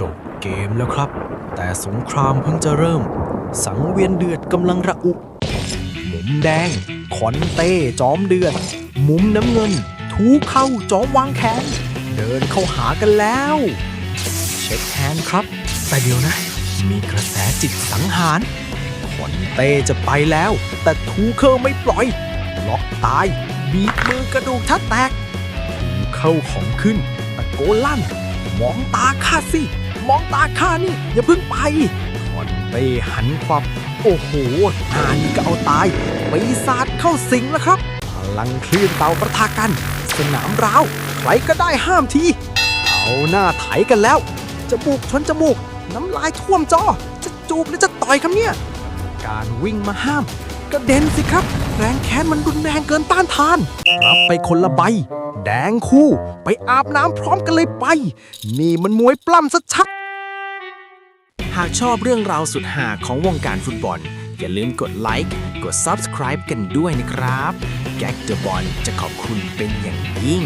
จบเกมแล้วครับ แต่สงครามเพิ่งจะเริ่ม สังเวียนเดือดกำลังระอุมุมแดง ขอนเต้จอมเดือด มุมน้ำเงิน ทูเข้าจอมวางแขน เดินเข้าหากันแล้ว เช็คแฮนด์ครับ แต่เดี๋ยวนะ มีกระแสจิตสังหาร ขอนเต้จะไปแล้ว แต่ทูเคิลไม่ปล่อย ล็อกตาย บีบมือกระดูกทัดแตกทูเข้าของขึ้นตะโกนลั่นมองตาข้าสิ มองตาข้านี่ อย่าเพิ่งไปขอนเต้หันควับ โอ้โหงานนี้ก็เอาตายปีศาจเข้าสิงแล้วครับ พลังคลื่นเตาประทากัน สนามร้าว ใครก็ได้ห้ามที เอาหน้าไถกันแล้ว จมูกชนจมูก น้ำลายท่วมจอ จะจูบหรือจะต่อยครับเนี่ย การวิ่งมาห้าม กระเด็นสิครับ แรงแค้นมันรุนแรงเกินต้านทาน รับไปคนละใบ แดงคู่ ไปอาบน้ำพร้อมกันเลยไป นี่มันมวยปล้ำชัดๆหากชอบเรื่องราวสุดหาของวงการฟุตบอล อย่าลืมกดไลค์กด Subscribe กันด้วยนะครับ แก๊กเดอะบอลจะขอบคุณเป็นอย่างยิ่ง